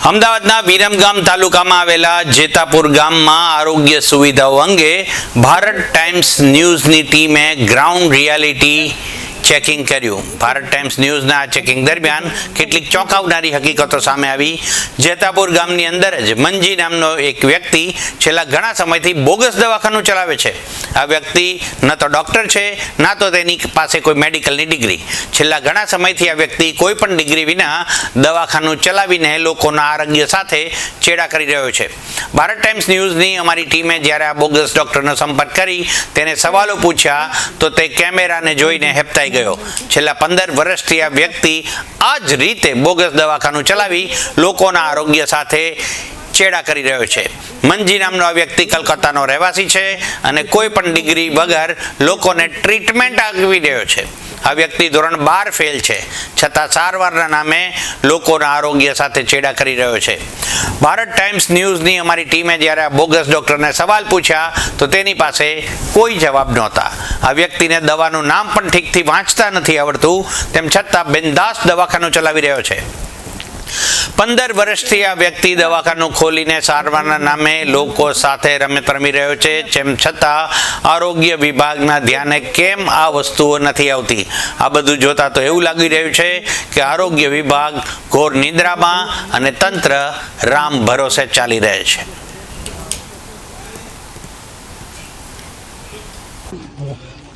અમદાવાદના વિરમગામ તાલુકામાં આવેલા જેતાપુર ગામમાં આરોગ્ય સુવિધાઓ અંગે ભારત ટાઈમ્સ ન્યૂઝની ટીમે ગ્રાઉન્ડ રિયાલિટી ચેકિંગ કર્યું. ભારત ટાઈમ્સ ન્યૂઝના ચેકિંગ દરમિયાન કેટલીક ચોંકાવનારી હકીકતો સામે આવી. જેતાપુર ગામની અંદર જ મંજી નામનો એક વ્યક્તિ છેલ્લા ઘણા સમયથી બોગસ દવાખાનું ચલાવે છે. આ વ્યક્તિ ન તો ડૉક્ટર છે, ના તો તેની પાસે કોઈ મેડિકલની ડિગ્રી. છેલ્લા ઘણા સમયથી આ વ્યક્તિ કોઈ પણ ડિગ્રી વિના દવાખાનું ચલાવીને લોકોના આરોગ્ય સાથે ચેડા કરી રહ્યો છે. ભારત ટાઈમ્સ ન્યૂઝની અમારી ટીમે જ્યારે આ બોગસ ડૉક્ટરનો સંપર્ક કરી, તેને સવાલો પૂછ્યા, તો તે કેમેરાને જોઈને હેપતાઈ ગયો. છેલ્લા પંદર વર્ષથી આ વ્યક્તિ આ જ રીતે બોગસ દવાખાનું ચલાવી લોકોના આરોગ્ય સાથે ચેડા કરી રહ્યો છે. મંજી નામનો આ વ્યક્તિ કલકત્તાનો રહેવાસી છે અને કોઈ પણ ડિગ્રી વગર લોકોને ટ્રીટમેન્ટ આપી રહ્યો છે. આ વ્યક્તિ ધોરણ બાર ફેલ છે. છતાં સારવારના નામે લોકોના આરોગ્ય સાથે ચેડા કરી રહ્યો છે. ભારત ટાઈમ્સ ન્યૂઝની અમારી ટીમે જ્યારે આ બોગસ ડૉક્ટરને સવાલ પૂછ્યા, તો તેની પાસે કોઈ જવાબ નહોતા. આ વ્યક્તિને દવાનું નામ પણ ઠીકથી વાંચતા નથી આવડતું, તેમ છતાં બિંદાસ દવાખાનું ચલાવી રહ્યો છે. પંદર વર્ષથી આ વ્યક્તિ દવાખાનું ખોલીને સારવારના નામે લોકો સાથે રમત રમી રહ્યો છે. જેમ છતાં આરોગ્ય વિભાગના ધ્યાને કેમ આ વસ્તુઓ નથી આવતી? આ બધું જોતા તો એવું લાગી રહ્યું છે કે આરોગ્ય વિભાગ ઘોર નિંદ્રામાં અને તંત્ર રામ ભરોસે ચાલી રહે છે.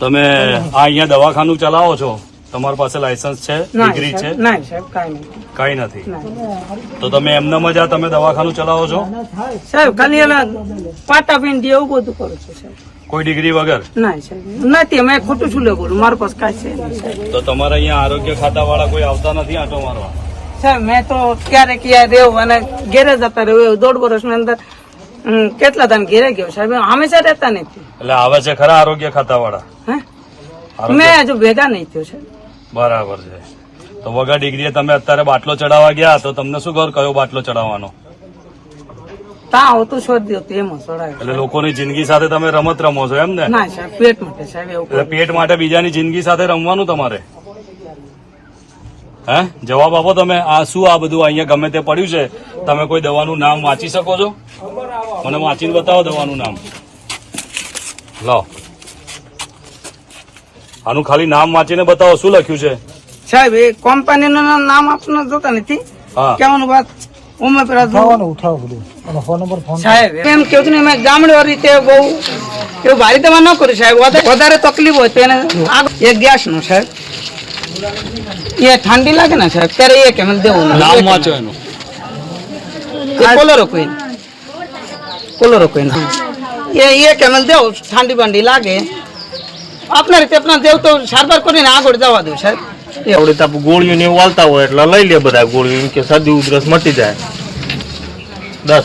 તમે આ અહીંયા દવાખાનું ચલાવો છો? તમારી પાસે લાયસન્સ છે? ડિગ્રી છે? સાહેબ કાંઈ નહીં. કઈ નથી. તો તમે એમનામ જ આ તમે દવાખાનું ચલાવો છો? સાહેબ ખાલી પાટા પીને એવું બધું કરું છું સાહેબ. કોઈ ડિગ્રી વગર? નથી અમે ખોટું છું લેવું? મારું પાસે કાંઈ છે તો તમારે અહીંયા આરોગ્ય ખાતા વાળા કોઈ આવતા નથી આંટો મારવા? સાહેબ મેં તો ક્યારેક ક્યાં રહેવું અને ઘેરે જતા રહેવું. એવું દોઢ વર્ષની અંદર કેટલા તમે ઘેરે ગયો સાહેબ. હંમેશા રહેતા નથી. એટલે આવે છે ખરા આરોગ્ય ખાતા વાળા હે મેં હજુ ભેગા નહીં થયો છે બરાબર છે. તો વગર ડિગ્રીએ તમે અત્યારે બાટલો ચડાવવા ગયા તો તમને શું ખબર કયો બાટલો ચડાવવાનો? તા શોધી હતું એમાં સોડાયું એટલે લોકોની જિંદગી સાથે તમે રમત રમો છો એમ ને? ના સાહેબ પેટ માટે સાહેબ એવું એટલે પેટ માટે બીજાની જિંદગી સાથે રમવાનું તમારે? હે? જવાબ આપો તમે આ શું આ બધું અહીંયા ગમે તે પડ્યું છે? તમે કોઈ દવાનું નામ વાંચી શકો છો? મને વાંચીને બતાવો દવાનું નામ. લો. આનું ખાલી નામ વાંચીને બતાવો શું લખ્યું છે? સાહેબ એ કંપનીનું નામ આપવાનું જોતા નથી. કેવાનું વાત ઉમે પેલા ઉઠાવવાનું ઉઠાવો બધું. અને ફોન નંબર ફોન સાહેબ એમ કેવું ને મેં ગામડે રીતે બહુ એવું ભારી દવા ન કર્યું સાહેબ. વધારે તકલીફ હોય તો એને એ ગેસનું સાહેબ. એ ઠંડી લાગે ને સાહેબ ત્યારે એ કેમ દેવું નામ વાંચો એનું. કોલોરો કોઈ કોલરો કોઈ એ એ કેમ દેવું ઠંડી બંડી લાગે. આપના રીતે આપના દેવ તો સારવાર કરીને આગળ જવા દઉં સાહેબ. તો આપણે ગોળીઓ ને એવું વાલતા હોય એટલે લઈ લે બધા ગોળીઓ કે શરદી ઉધરસ મટી જાય. દસ